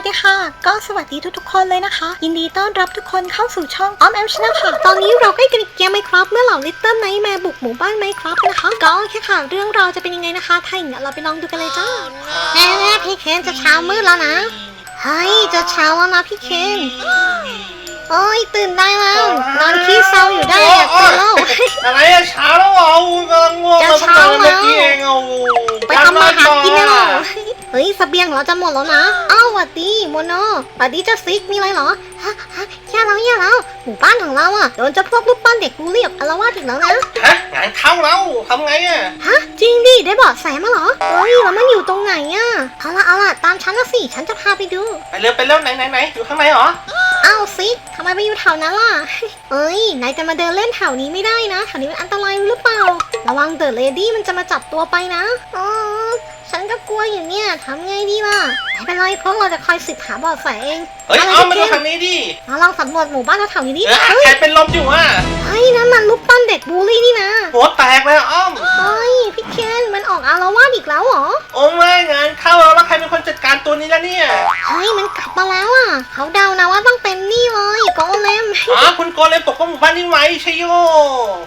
วัสดีค่ะ ก็สวัสดีทุกๆคนเลยนะคะ ยินดีต้อนรับทุกคนเข้าสู่ช่องออมแอมชนะค่ะ ตอนนี้เราใกล้จะเกมไมครับ เมื่อเหล่าลิตเติ้ลไนท์แมบุกหมู่บ้านไมครับนะคะ ก็แค่ค่ะ เรื่องราวจะเป็นยังไงนะคะ ถ้าอย่างนั้นเราไปลองดูกันเลยจ้าแน่พี่เคนจะเช้ามืดแล้วนะ เฮ้ย จะเช้าแล้วนะพี่เคน โอ้ยตื่นได้แล้วนอนขี้เศร้าอยู่ได้อะตื่นแล้วอะไรอะเช้าแล้วเหรออูกำลังง่วงจะเลยเช้าเมื่อแล้วกี้เองเอาไปทำมาหากินได้หรอเฮ้ยเสบียงเราจะหมดแล้วนะอ้าวหวัดดีโมโนหวัดดีเจ้าซิกมีอะไรเหรอฮะฮะแย่แล้วแย่แล้วหมู่บ้านของเราอะโดนเจะพวกรูปปั้นเด็กบูลลี่อารวาสอีกแล้วนะฮะงานเข้าแล้วทำไงอะฮะจริงดิได้เบาะแสมาเหรอเฮ้ยแล้วมันอยู่ตรงไหนอะเอาละเอาละตามฉันละสิฉันจะพาไปดู ไปเร็วไปเร็วไหนไหนไหนอยู่ข้างในเหรอ อ้าวซิกทำไมไปอยู่แถวนั้นล่ะ เอ้ยนายจะมาเดินเล่นแถวนี้ไม่ได้นะแถวนี้มันอันตรายหรือเปล่า ระวังเดอะเลดี้มันจะมาจับตัวไปนะอ๋อฉันก็กลัวอยู่เนี่ยทำไงดีล่ะไม่เป็นไรพวกเราจะคอยสืบหาเบาะแสเองเฮ้ยอะไรเอามาดูพี่เคนทางนี้ดิมาลองสำรวจหมู่บ้านแถวๆนี้ดิเออเฮ้ยใครเป็นลมอยู่อะเฮ้ยนั่นมันรูปปั้นเด็กบูลลี่นี่นะหัวแตกเลยอะอ้อมเฮ้ยพี่เคนมันออกอารวาสอีกแล้วเหรอ โอ้ไม่งานเข้าแล้วแล้วใครเป็นคนจัดการตัวนี้แล้วเนี่ย เฮ้ยมันกลับมาแล้วอะ เขาเดานะว่าต้องเ ơi โกเลมอ๋อคุณโกเลมปกป้องหมู่บ้านนี้ไว้ใช่โย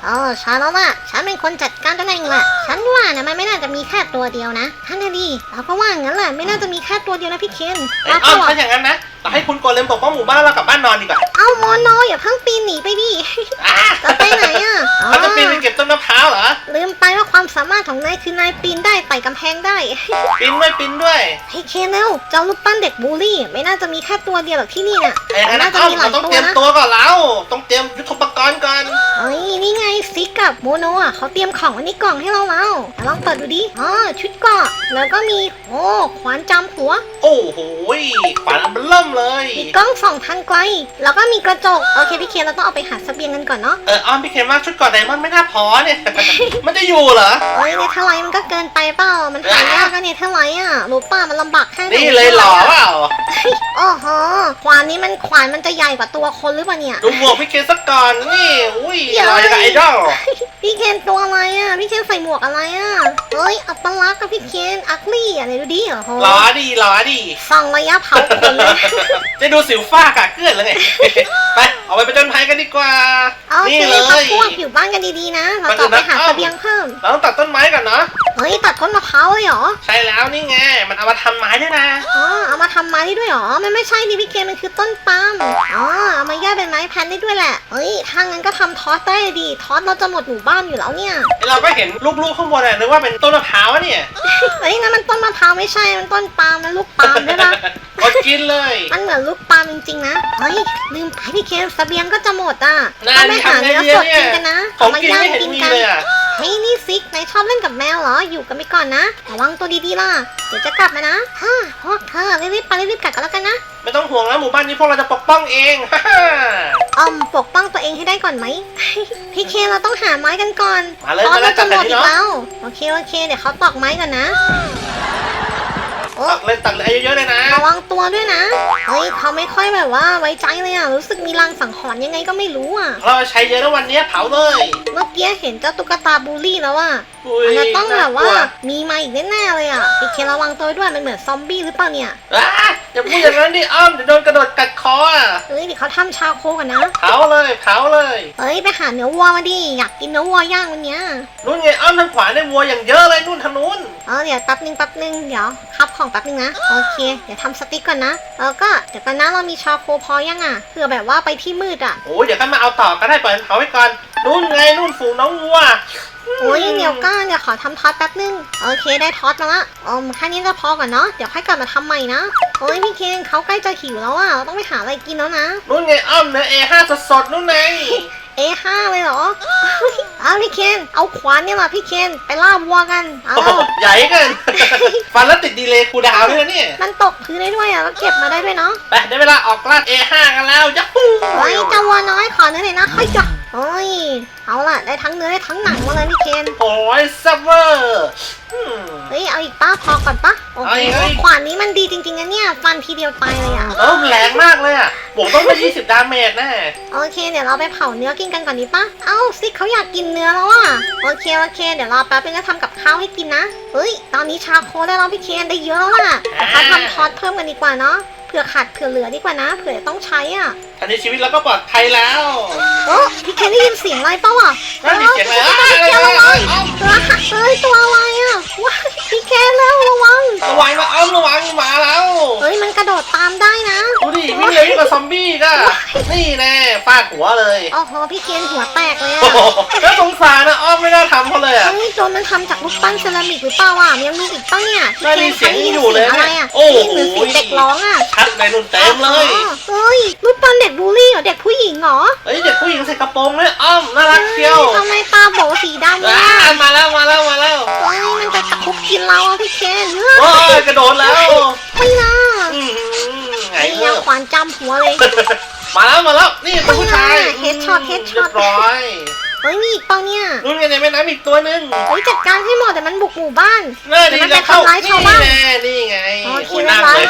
เออฉันแล้วล่ะฉันเป็นคนจัดการตัวเองแหละฉันว่านะมันไม่น่าจะมีแค่ตัวเดียวนะท่านน่ะดีเราก็ว่างั้นแหละไม่น่าจะมีแค่ตัวเดียวนะพี่เคนไอ้ว่าอ้อมเปล่าถ้าอย่างนั้นนะเราให้คุณโกเลมปกป้องหมู่บ้านแล้วเรากลับบ้านนอนดีกว่าเอาโมโนอย่าเพิ่งปีนหนีไปดิอะจะไปไหนอะอ๋อเขาจะปีนไปเก็บต้นมะพร้าวเหรอลืมไปว่าความสามารถของนายคือนายปีนได้ไต่กำแพงได้ ปีนด้วยปีนด้วยเฮ้ยเคนเร็วเจ้ารูปปั้นเด็กบูลลี่ ไม่น่าจะมีแค่ตัวเดียวหรอกที่นี่น่ะไอ้นั่นน่านะจะอ้อมมีหลาเรายต้องตัวเตรียมนะตัวก่อนแล้ว ต้องเตรียมยุทธปกรณ์ก่อนเฮ้ยนี่ไงซิกกับโมโนอะเขาเตรียมของไว้ในกล่องให้เราแล้วลองเปิดดูดิอ๋อชุดเกราะแล้วก็มีโอ้ขวานจำหัว โอ้โหฝันมันเริ่มเลยมีกล้องส่องทางไกล แล้วก็มีกระจกโอเคพี่เคนเราต้องเอาไปหาเสบียงกันก่อนเนาะเอออ้อมพี่เคนว่าชุดเกอดไดมอนด์ไม่น่าพอเนี่ยมันจะอยู่เหรอเอ้ยเนเธอร์ไลท์มันก็เกินไปเปล่ามันหายากนะเนเธอร์ไลท์อะรู้ป่ะมันลำบากแค่ไหนนี่เลยหล่อเปล่าโอ้โหขวานนี้มันขวานมันจะใหญ่กว่าตัวคนหรือเปล่าเนี่ยดูหมวกพี่เคนสักก่อนนี่อุ้ยเดี๋ยวลอยกับไอดอลพี่เคนตัวอะไรอะพี่เคนใส่หมวกอะไรอะเฮ้ยอัปลักษณ์กับพี่เคนอักลี่อะไหนดูดิโอ้โหหล่อดีหล่อดีส่องระยะเผาขนเลยจะดูสิวฟ้ากะเกลื่อนเลยไงไปเอาไปประจนภัยกันดีกว่าโอนี่เคเลพักยพวกอยู่บ้านกันดีๆนะเราจะไปหาเสบียงเพิ่มเราต้องตัดต้นไม้ก่อนเนาะเฮ้ยตัดต้นมะพร้าวเลยเหรอใช่แล้วนี่ไงมันเอามาทำไม้ด้วยนะอ๋อเอามาทำไม้ได้ด้วยเหรอมันไม่ใช่ดิพี่เกมมันคือต้นปาล์มอ๋อ เอามาย่อยเป็นไม้แผ่นได้ด้วยแหละเฮ้ยถ้างั้นก็ทำทอสได้ดิทอสเราจะหมดหมู่บ้านอยู่แล้วเนี่ยไอเราก็เห็นลูกๆข้างบนอะนึกว่าเป็นต้นมะพร้าวอะเนี่ยเฮ้ยนั่นมันต้นมะพร้าวไม่ใช่มันต้นปาล์มมันลูกปาล์มด้วยปะ อดกินเลย มันเหมือนลูกปาล์มจริงๆนะเฮ้ยลืมไปพี่เกมเสบียงก็จะหมดอะน่าต้องไปหาทำไงเนื้อดีสอะดเนี่ยกินกันนะของเามากินย่างไม่เห็นกินมีกัเลยอะเฮ้ยนี่ซิกนายชอบเล่นกับแมวเหรอ อยู่กันไปก่อนนะ ระวังตัวดีๆล่ะ เดี๋ยวจะกลับมานะฮ่าพวกเธอรีบๆไปรีบๆกลับกันแล้วกันนะ ไม่ต้องห่วงแล้วหมู่บ้านนี้พวกเราจะปกป้องเองฮ่าฮ่าออมปกป้องตัวเองให้ได้ก่อนไหม พี่เคเราต้องหาไม้กันก่อนมาเลยตอนมาเลเรายจะจัดหมเลยดพี่อีกเนาะ แล้ว โอเคโอเค เดี๋ยวเขาตอกไม้ก่อนนะโอ้ตักเลยตักเลยเยอะๆเลยนะ ระวังตัวด้วยนะ เฮ้ยเขาไม่ค่อยแบบว่าไว้ใจเลยอะ รู้สึกมีลางสังหรณ์ยังไงก็ไม่รู้อะ เราใช้เยอะแล้ววันนี้เผาเลย เมื่อกี้เห็นเจ้าตุ๊กตาบูลลี่แล้วอะอุ้ยมันจะต้องแบบว่าน่กลัมีมาอีกแน่ๆเลยอะพี่เคระวังตัวด้วยมันเหมือนซอมบี้หรือเปล่าเนี่ยอะอย่าพูดอย่างนั้นดิอ้อมเดี๋ยวโดนกระโดดกัดคออะเฮ้ยเดี๋ยวเขาทำชาโคกันนะ เผาเลยเผาเลยเฮ้ยไปหาเนื้อวัวมาดิอยากกินเนื้อวัวย่างวันเนี้ย นู่นไงอ้อมทางขวาได้วัวอย่างเยอะเลยนู่นทางนู้น เออเดี๋ยวแป๊บนึงแป๊บนึงเดี๋ยวคับของแป๊บนึงนะ โอเค เดี๋ยวทำสติ๊กก่อนนะ แล้วก็เดี๋ยวกันนะเรามีชาโคพอยังอะเผื่อแบบว่าไปที่มืดอะ โอ้ยเดี๋ยวกันมาเอาต่อก็ได้ปล่อยมันเผาไว้ก่อน นู่นไงนู่นฝูงน้องวัว โอ้ยเดี๋ยวก้อนเดี๋ยวขอทำทอดแป๊บนึง โอเคได้ทอดมาละอ๋อแค่นี้จะพอก่อนเนาะ เดี๋ยวค่อยกลับมาทำใหม่นะ โอ้ยพี่เคนเขาใกล้จะหิวแล้วอะเราต้องไปหาอะไรกินแล้วนะ นู่นไงอ้อมเนื้อ A5 สดๆนู่นไง A5 เลยเหรอ เอาพี่เคนเอาขวานเนี่ยมาพี่เคนไปล่าวัวกันเอาโอ้โหใหญ่เกิน ฟันแล้วติดดีเลย์คูลดาวน์ด้วยนะเนี่ยมันตกพื้นได้ด้วยอะแล้วเก็บมาได้ด้วยเนาะไปได้เวลาออกลาด A5 กันแล้วยัฮูโอ้ยเจ้าวัวน้อยขอเนื้อหน่อยนะเฮ้ยจ้ะ โอ้ย เอาล่ะ ได้ทั้งเนื้อได้ทั้งหนังมาเลยพี่เคนโอ้ยซับเวอร์อืมเฮ้ย เอาอีกป้าพอก่อนปะโอ้โหเอาอีกเอาอีกขวานนี้มันดีจริงๆนะเนี่ย ฟันทีเดียวตายเลยอะเออมันแรงมากเลยอะบวกต้องไป20 ดาเมจแน่ โอเค เดี๋ยวเราไปเผาเนื้อกินกันก่อนดีปะเอ้าซิกเขาอยากกินเนื้อแล้วอะ โอเค โอเค เดี๋ยวรอแป๊บนึงจะทำกับข้าวให้กินนะ เฮ้ย ตอนนี้ชาโคได้แล้วพี่เคนได้เยอะแล้วล่ะเดี๋ยวเขาทำทอดเพิ่มกันดีกว่าเนาะ ผื่อขาดเผื่อเหลือดีกว่านะเผื่อจะต้องใช้อะทันทีชีวิตเราก็ปลอดภัยแล้วโอ้พี่เคนได้ยินเสียงอะไรเปล่าอะนั่นดิเสียงอะไรเฮ้อะยอะไรเคนระอะไรวังอ้อมตัวเฮ้ยตัวอะไรอะว้ายพี่เคนแล้วระวังระวังนะอ้อมระวังมาแล้วเฮ้ยมันกระโดดตามได้นะดูดิวิ่งเร็วยิ่งกว่าซอมบี้ก็นี่แน่ฟาดหัวเลยโอ้โหพี่เคนหัวแตกเลยโอ้อะโหแล้วสงสารนะอ้อมไม่น่าทำเขาเลยอะ เฮ้ยตัวมันทำจากรูปปั้นเซรามิกหรือเปล่าอะยังมีอีกป่ะเนี่ยพี่ได้ยินเสียงอยู่เลยอะไรอะโอ้โหนี่เหมือนเสียงเด็กร้องอะชัดในนุ่นเต็มเลยอ๋อเฮ้ยรูปปั้นเด็กบูลลี่เหรอเด็กผู้หญิงเหรอเฮ้ยเด็กผู้หญิงใส่กระโปรงเลยอ้อมน่ารักเชียวทำไมตาโบสีดำอ่าอะมาแล้วมาแล้วมาแล้วเฮ้ยมันจะตะคุบกินเราอะพี่เคนโอ้ยกระโดดแล้วไม่นะอื้อหือไงไอ้เงืเนี่ยอกขวานจำหัวเลยมาแล้วมาแล้วนี่เป็นผู้ชายเฮดช็อตเฮดช็อตเรียบร้อย เฮ้ยมีอีกเปล่าเนี่ยนู่นไงในแม่น้ำอีกตัวหนึงเฮ้ยจัดการให้หมดแต่มันบุก หมู่บ้านน่าดีจะเข้าเดี๋ยวมันไปทำร้ายนี่ชาวบ้านแน่นี่ไงอ๋อคิโอ้ดยว่านั่งร้าเลย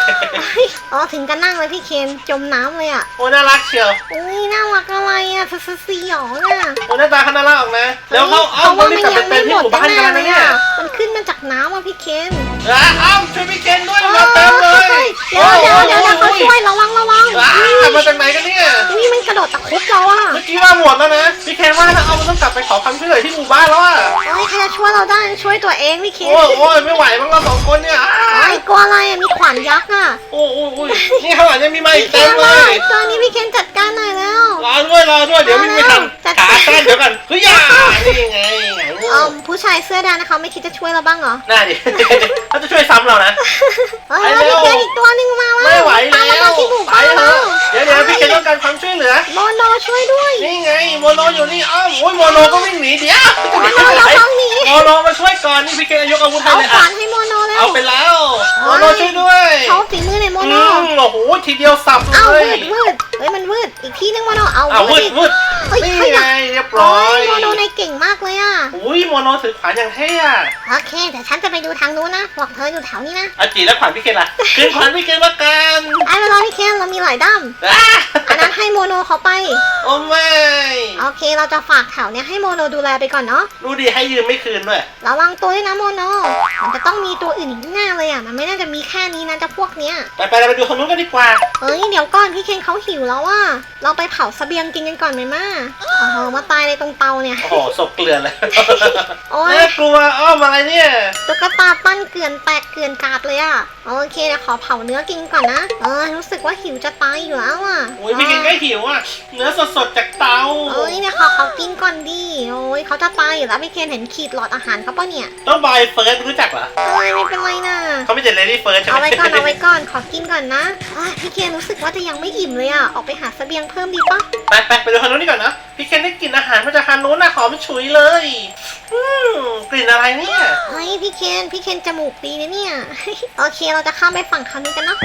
เฮ้ยอ๋อถึงกันนั่งเลยพี่เคนจมน้ำเลยอะโอ้ยน่ารักเชียวอุ้ยน่ารักอะไรอะสสสีหยองอะโอ้ยหน้าตาเขาน่ารักออกนะแล้วเขาฮ้ยเอ้าเพราะเขาว่ารีมับนกลับยังไปไม่เต็มหมที่ดหมู่แน่บ้านกันแล้วนะเนี่ยเลยอะมันขึ้นมาจากน้ำอะพี่เคนอะเอ้าช่วยพี่เคนด้วยเอมาเต็มเลยเดี๋ยวเดี๋ยวเดี๋ยวเดี๋ยวเขาช่วยระวังระวังอะมาจากไหนกันเนี่ยนี่มันกระโดดตะคุบเราอะเมื่อกี้ว่าหมดแล้วนะพี่เคนว่าถ้าเอามันต้องกลับไปขอความช่วยเหลือที่หมู่บ้านแล้วอะเอ้ยใครจะช่วยเราได้ช่วยตัวเองพี่เคนโอ้ยโอ้ยไม่ไหวมั้งเราสองคนเนี่ยไอ้ยกลัวอะไรอะมีขวานยักษ์อะโอ้ยโอ้ยโอ้ยนี่ข้างหลังยังมีมาอีกพี่เคนเต็มเลว่ายตอนนี้พี่เคนจัดการหน่อยแล้ว รอด้วยรอด้วยเดี๋ยววิ่งไม่ทันจัดขาสั้นเดี๋ยวกันเฮ้ยอย่านี่ไงไงเออผู้ชายเสื้อแดงนะคะไม่คิดจะช่วยเราบ้างเหรอน่าดิเขาจะช่วยซ้ำเรานะ เฮ้ยไปเร็พี่วเคนอีกตัวหนึ่งมาแล้วไม่ไหวตามแล้มาวที่หมู่ไปบ้านเถแล้อะวเดี๋ยวเดี๋ยวพี่เคนต้องการความช่วยเหลือ โมโนช่วยด้วย นี่ไงโมโนอยู่นี่อ้าวโอ้ยโมโนก็วิ่งหนีเดี๋ยวโมโนเราต้องหนี โมโนมาช่วยก่อนนี่พี่เคนยกอาวุธให้เอาเลยขอะวานให้โมโนแล้วเอาไปแล้วโมโนช่วยด้วยเขาฝีมือในอยโมอืโนมโอ้โหทีเดียวสับเลเอายวืดวืดเฮ้ยมันวืดอีกทีนึงโมโนเอาอ้าววืดอีกวืดเฮ้ยนี่ขไงยับเรียบโอ้ร้อยยโมโนในเก่งมากเลยอะอุ้ยโมโนถือขวานอย่างเท่อะโอเคเดี๋ยวฉันจะไปดูทางนู้นนะบอกเธออยู่แถวนี้นะอาจีแล้วขวานพี่เคนล่ะคืนขวานพี่เคนละกันไอ้เวลาพี่เคนเรามีหลายด้ามอะอันนั้นให้โมโนเขาไปโอ้ไม่โอเคเราจะฝากแถวเนี้ยให้โมโนดูแลไปก่อนเนาะดูดิให้ยืมไม่คืนด้วยระวังตัวด้วยนะโมโนมันจะต้องมีตัวอื่นอีกแน่เลยอะมันไม่น่าจะมีแค่นี้นะเจะพวกเนี้ยไปไปเราไปดูคนนู้นกันดีกว่าเอ้ยเดี๋ยวก่อนพี่เคนเขาหิวแล้วอะเราไปเผาเสบียงกินกันก่อนไหมม่าโอ้โหมาตายในตรงเตาเนี่ย โอ้โหศพเกลือนเลยโอ้ยน่ากลัวอ้อมอะไรเนี่ย ตุ๊กตาปั้นเกลื่อนแตกเกลื่อนกาดเลยอะ โอเคเดี๋ยวขอเผาเนื้อกินก่อนนะ เออ รู้สึกว่าหิวจะตายอยู่แล้วอะโอ้ยพี่เคนก็หิวอะ เนื้อสดๆจากเตาเอ้ยเนี่ยขอเขากินก่อนดิ โอ้ยเขาจะตายอยู่แล้วพี่เคนเห็นขีดหลอดอาหารเขาปะเนี่ย ต้องบายเฟิร์สรู้จักเหรอเอ้ยไม่เป็นไรนะเขาไม่ใช่เลดี้เฟิร์สใช่ไหมเอาไว้ก่อนเอาไว้ก่อนขอกินก่อนนะอ้ายพี่เคนรู้สึกว่าจะยังไม่อิ่มเลยอะออกไปหาเสบียงเพิ่มดีปะไปไปไปดูคนนู้นดีก่อนนะ พี่เคนได้กลิ่นอาหารมาจากทางนู้นนะหอมฉุยเลย อืมกลิ่นอะไรเนี่ย เฮ้ยพี่เคนพี่เคนจมูกดีนะเนี่ย โอเคเราจะข้ามไปฝั่งคานี้กันเนาะ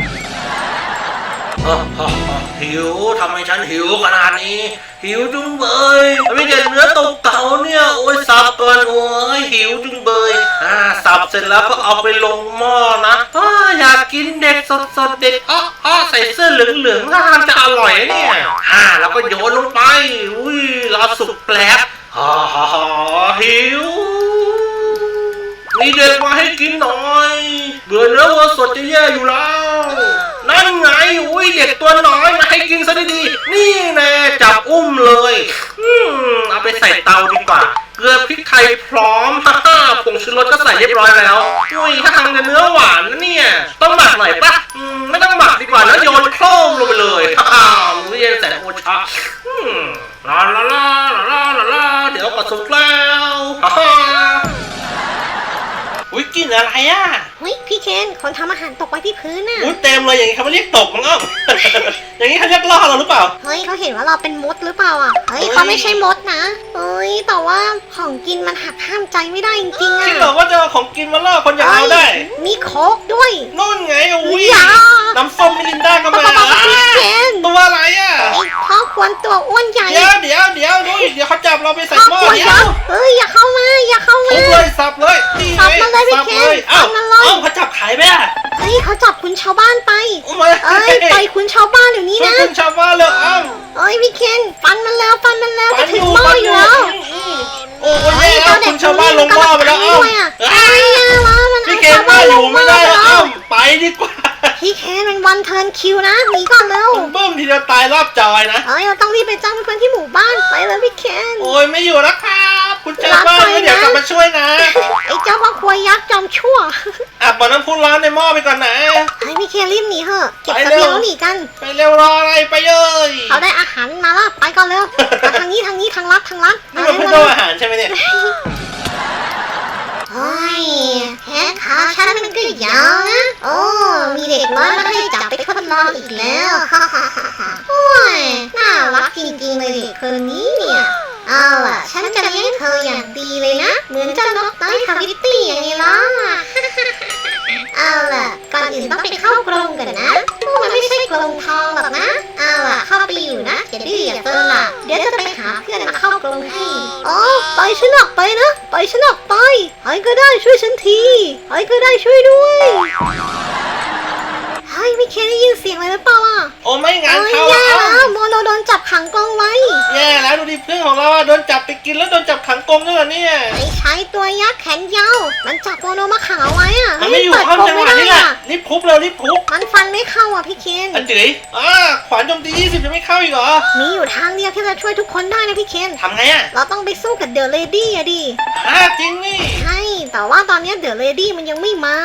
เออเออเออ หิวทำไมฉันหิวขนาดนี้ หิวจุงเบยไม่เด็ดเนื้อตกเต่าเนี่ยโอ้ยสับก่อนโอ้ยหิวจุงเบยอ่าสับเสร็จแล้วก็เอาไปลงหม้อนะอ้าอยากกินเด็กสดสดเด็กอ้ออ้อใส่เสื้อเหลืองเหลืองๆท่าทางจะอร่อยเนี่ยอ่าแล้วก็โยนลงไปอุ้ยรอสุกแปลบฮ่าฮ่าหิวมีเด็กมาให้กินหน่อยเบื่อเนื้อวัวสดจะแย่อยู่แล้ว นั่นไงอุ้ยเด็กตัวน้อยมาให้กินซะดีๆนี่แน่จับอุ้มเลยอืมเอาไปใส่เตาดีกว่า เกลือพริกไทยพร้อมฮ่าฮ่าผงชูรสก็ใส่เรียบร้อยแล้วอุ้ยถ้าทางจะเนื้อหวานนะเนี่ย ต้องหมักหน่อยปะอืมไม่ต้องหมักดีกว่าแล้วโยนโครมลงไปเลยฮ่าฮ่ามื้อเย็นแสนโอชาอืมลาลาลาลาลาลาเดี๋ยวก็สุกแล้วฮ่า อุ้ยกลิ่นอะไรอะเฮ้ยพี่เคนคนทำอาหารตกไว้ที่พื้นน่ะ อุ้ยเต็มเลยอย่างนี้เขาไม่เรียกตกมั้งอ้อม อย่างนี้เขาเรียกล่อเราหรือเปล่า เฮ้ยเขาเห็นว่าเราเป็นมดหรือเปล่าอะ เฮ้ยเฮ้ย เขาไม่ใช่มดนะเฮ้ยแต่ว่าของกินมันหักห้ามใจไม่ได้จริงๆอะคิดเหรอว่าจะเอาของกินมาล่อคนอย่างเราได้เอ้ยมีโค้กด้วยนู่นไงอุ้ยอย่าน้ำส้มมิรินดาก็ปะมาปะปะพี่เคนตัวอะไรอะไอ้พ่อควรตัวอ้วนใหญ่เดี๋ยวเดี๋ยวเดี๋ยวดูเดี๋ยวเขาจับเราไปใส่พ่อหม้อควรเดี๋ยยัวกษ์เฮ้ยอย่าเข้ามาอย่าเข้าทุมาบเลยสับเลยนี่ไงสับมันเลยพี่สับเคนเลยเอ้าสับมันเลยเอ้าเขาจับขายไหมอะเฮ้ยเขาจับคุณชาวบ้านไปโอ้ยเอ้ยปล่อยคุณชาวบ้านเดี๋ยวนี้ช่วยนะคุณชาวบ้านเลยเอ้าเอ้ยพี่เคนฟันมันแล้วฟันมันแล้วฟัจะนถึองยู่หม้อฟันออยู่ยู่แล้วอืมโอ้ยแย่แล้วคุณชาวบ้านลงหม้อไปแล้วเอ้าเอ้ยอย่าล้อมันพี่เอาเคนชาวว่าบ้านอลยู่งหม้ไม่อได้ไปแล้วแล้เอ้าวไปดีกว่าพี่เคนมันวันวันเทิร์นคิวนะหนีก่อนเร็วคุณเบิ้มทีเดียวตายรอบจอยนะเอ้ยเราต้องรีบไปจ้างเพื่อนๆที่หมู่บ้านไปเลยพี่เคนโอ้ยไม่อยู่แล้วครับ คุณเจ้าบ้านแล้วเดี๋ยวกลับมาช่วยนะ ไอ้เจ้าพ่อครัวยักษ์จอมชั่วอาบบ่อน้ำพุร้อนในหม้อไปก่อนนะ ไอ้พี่เคนรีบหนีเถอะเก็บไปเสเร็วบียงแล้วหนีกัน ไปเร็วรออะไรไปเลยเราได้อาหารมาแล้วไปก่อนเร็วมาทางนี้ทางนี้ทางลัดทางลัดนี่มันเพิ่งมาโดเร็นวอาหารใช่ไหมเนี่ยเฮ้ยแขนขาฉันมันก็ยาวนะโอ้มีเด็กน้อยมาให้จับไปทดลองอีกแล้วฮ่าฮ่าฮ่าฮ่าโอ้ยน่ารักจริงๆเลยเด็กคนนี้เนี่ย ดีเลยนะ เหมือนเจ้านกน้อยคาวิตตี้อย่างนี้ล่ะเอาล่ะ ก่อนอื่นต้องไปเข้ากรงกันนะพวกมันไม่ใช่กรงทองหรอกนะ เอาล่ะ เข้าไปอยู่นะอย่าดื้ออย่าเซนล่ะ เดี๋ยวจะไปหาเพื่อนมาเข้ากรงให้อ๋อไปฉันออกไปนะ ไปฉันออกไปใครก็ได้ช่วยฉันทีใครก็ได้ช่วยด้วย เฮ้ยไม่เคยได้ยินเสียงอะไรหรือเปล่าอะโอ้ไม่งานเอ้ยเข้าแย่แล้วแล้วโมโนโดนจับขังกรงไว้แย่แล้วดูดิเพื่อนของเราอะโดนจับไปกินแล้วโดนจับขังกรงด้วยเหรอเนี่ย ไอ้ชายตัวยักษ์แขนยาวมันจับโมโนมาขังเอาไว้อะมันไม่อยู่เปิดห้องกรงจังหไม่วะได้นี้แหละอะรีบพุบเร็วรีบพุบมันฟันไม่เข้าอะพี่เคนอันจื๋ยอ่าขวานโจมตี20จะไม่เข้าอีกเหรอมีอยู่ทางเดียวที่จะช่วยทุกคนได้นะพี่เคนทำไงอะเราต้องไปสู้กับเดอะเลดี้อะดิฮะจริงนี่ใช่ แต่ว่าตอนนี้เดอะเลดี้มันยังไม่มา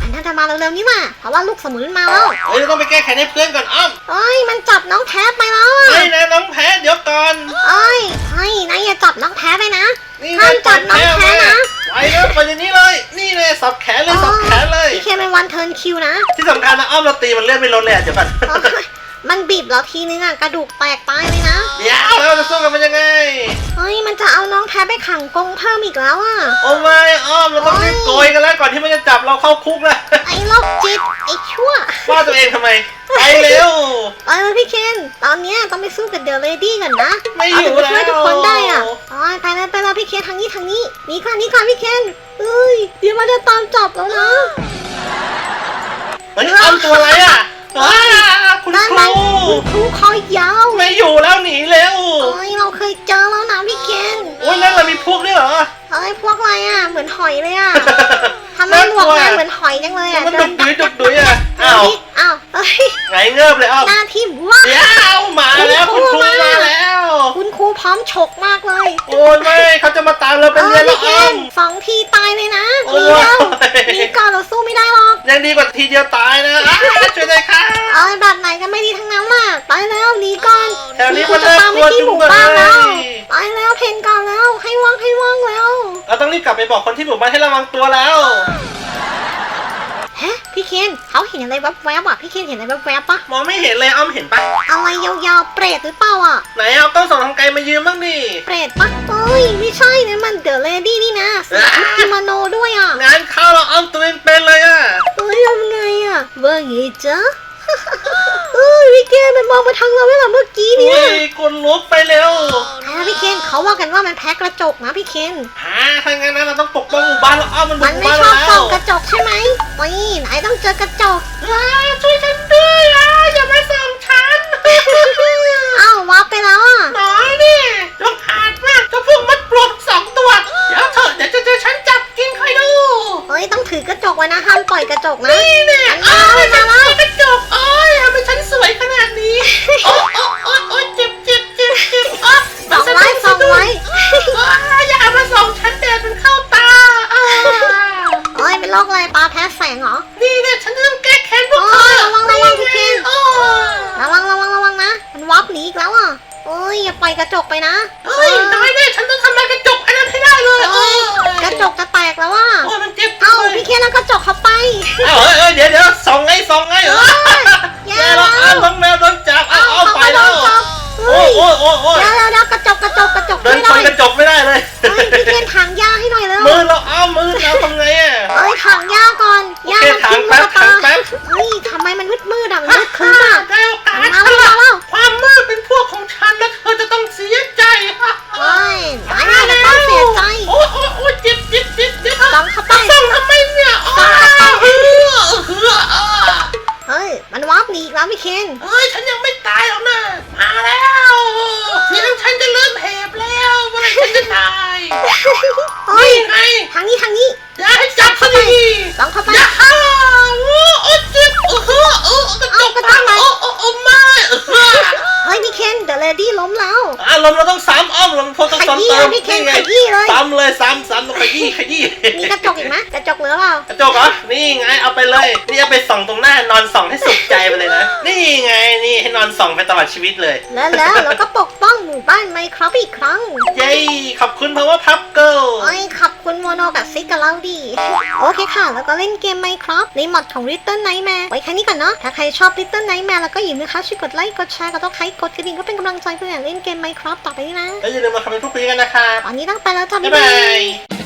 อันน่าจะมาเร็วๆนี้ว่ะเพราะว่าลูกสมุนมาแล้วเฮ้ยเราต้องไปแก้แค้นให้เพื่อนก่อนอ้อมเอ้ยมันจับน้องแท้ไปแล้วอะไม่นะน้องแพ้เดี๋ยวก่อน เอ้ยเฮ้ยนายอย่าจับน้องแท้ไปนะ นี่ห้ามจับน้องแพ้นะ ไปแล้วไปอย่างนี้เลย นี่เลยสับแขนเลยสับแขนเลยพี่เคนเป็นวันเทิร์นคิวนะ ที่สำคัญนะอ้อมเราตีมันเลื่อนไม่ลดเลยอะเดี๋ยวก่อนเอ้ย มันบีบเราทีนึงอะกระดูกแตกตายเลยนะ เดี๋ยวเราจะสู้กันมันยังไง เฮ้ยมันจะเอาน้องแท้ไปขังกรงเพิ่มอีกแล้วอะโอ้ไม่อ้อมเราต้องรีบโกยกันแล้วก่อนที่มันจะจับเราเข้าคุกนะไอ้โรคจิตไอ้ชั่วว่าตัวเองทำไม ไปเร็วไปเลยพี่เคนตอนเนี้ยต้องไปสู้กับเดอะเลดี้ก่อนนะไม่อยู่เาถึงจะช่วยแล้วทุกคนได้อะโอ้ยไปเลยไปเลยพี่เคนทางนี้ทางนี้หนี่ก่อนหนี่ก่อนพี่เคนเอ้ยเดี๋ยวมันจะตามจับแล้วนะ เฮ้ยอ้อมตัวอะไรอะ ว้าคุณนั่นคมันรูคุณครูคอยาวไม่อยู่แล้วหนีเร็วโอ้ยเราเคยเจอแล้วนะพี่เคนโอ้ยนั่นเรามีพวกด้วยเหรอ เอ้ยพวกอะไรอะเหมือนหอยเลยอะทำไมหมวกงานเหมือนหอยจังเลยอะมันเดิดุนกดุยดุกดุยอะอ้าวอ้าวเอ้ยไงเงิบเลยอ้อมหน้าทิ่มว้าเดี๋ยวมาแล้วคุณครูมาแล้ว คุณครูพร้อมฉกมากเลย โอ้ยไม่เขาจะมาตามเราเป็นเอเรีอยนแล้พี่วเคอ้อมนสองทีตายเลยนะโอ้ดียแล้วดีก่อนเราสู้ไม่ได้หรอก ยังดีกว่าทีเดียวตายนะอ้าช่วยเลยค่ะ เอ้ยแบบไหนก็ไม่ดีทั้งนั้นล่ะไปแล้วหนีก่อนแถวนี้คุมัณนจะน่าตามกไปลัวที่จุหงมู่เบบ้านแล้วยไปแล้วเพนก่อนแล้ว ให้ว่างให้ว่างแล้ว เราต้องรีบกลับไปบอกคนที่หมู่บ้านให้ระวังตัวแล้วฮะพี่เคนเขาเห็นอะไรแวบๆอะพี่เคนเห็นอะไรแวบๆปะมองไม่เห็นเลยอ้อมเห็นปะอะไรยาวๆเปรตหรือเปล่าอะไหนเอากล้องส่องทางไกลมายืมบ้างดิเปรตปะเอ้ยไม่ใช่นะมันเดอะเลดี้นี่นะใส่ชุดกิโมโนด้วยอะงานเข้าเราอ้อมตัวเป็นๆเลยอะ เอ้ยทำไงอะ ว่าไงจ๊ะ เอ้ยพี่เคนมันมองมาทางเราไม่หรอเมื่อกี้เนี่อุ้ยยคนลุกไปเร็วอ่าพี่เคนเขาว่ากันว่ามันแพ้กระจกนะพี่เคนฮะถ้างั้นนะเราต้องปกป้องหมู่บ้านเราอ้อมมันบุมักนหมู่ไม่บ้านชอบเราส่องกระจกใช่ไหมนี่ไหนต้องเจอกระจก อ้าช่วยฉันด้วยอะอย่ามาส่องฉัน อ้าววับไปแล้วอะน้อยนี่ลงอาดมากเจ้าพวกมัดปลวก ถือกระจกไว้นะห้ามปล่อยกระจกนะนี่เนี่ยมันอ้ามาวแล้วฉัมานแล้ว พี่เคนถางหญ้าให้หน่อยเร็วมือเราเอามือเราทำไงอะ เอ้ยถางหญ้าก่อนหญ้าโอเคมันทิ้งถางแป๊ลูบกตาถางแป๊บเฮ้ยทำไมมันมืดมืดๆอะมันมืดครึ้มอะได้โอกาสมาฉัแล้วนละมาแล้วความมืดเป็นพวกของฉันแล้วเธอจะต้องเสียใจฮะเฮ้ยนายน่าจะต้องเสียใจ โอ้โอ้โอ้เจ็บเจ็บเจ็บเจ็บส่องเข้าไปส่องทำไมเนี่ยอ้าวเฮือเฮืออ่าเฮ้ยมันวับหนีอีกแล้วพี่เคนเฮ้ยฉันยังไม่ตายหรอกนะมาแล้วเสียงฉันจะเริ่มแหบแล้วเมื่อไหรฉันจะตาย เฮ้ยนี่ไงทางนี้ทางนี้อย่าให้จับซะดีลองเข้าไป อย่าเข้าโอ้โอ้ ยี่ล้มเราอะล้มเราต้องซ้ำอ้อมล้มพอต้องซ้ำยี้เติมนี่ไงขยี้เลย ซ้ำเลยซ้ำซ้ำลงขยี้ขยี้มีกระจกอีกไหมกระจกเหลือเปล่า กระจกเหรอนี่ไงเอาไปเลยนี่เอาไปส่องตรงหน้านอนส่องให้สุขใจไปเลยนะนี่ไงนี่ให้นอนส่องไปตลอดชีวิตเลย แล้วแล้วเราก็ปกป้องหมู่บ้านไมครับอีกครั้งเย้ขอบคุณเพราะว่าพับเกิลโอ้ยขอบ คุณโมโนกับซิกกับเราดี โอเคค่ะ แล้วก็เล่นเกม Minecraft ในมอดของ Little Nightmare ไว้แค่นี้ก่อนเนาะ ถ้าใครชอบ Little Nightmare แล้วก็อย่าลืมนะคะช่วยกดไลค์ กดแชร์ กดติดตามกดกระดิ่งก็เป็นกำลังใจเพื่ออยากเล่นเกม Minecraft ต่อไปด้วยนะ แล้วอย่าลืมมาคอมเมนต์พูดคุยกันนะครับ ตอนนี้ต้องไปแล้วจ้าบ๊ายบ๊ายบาบายย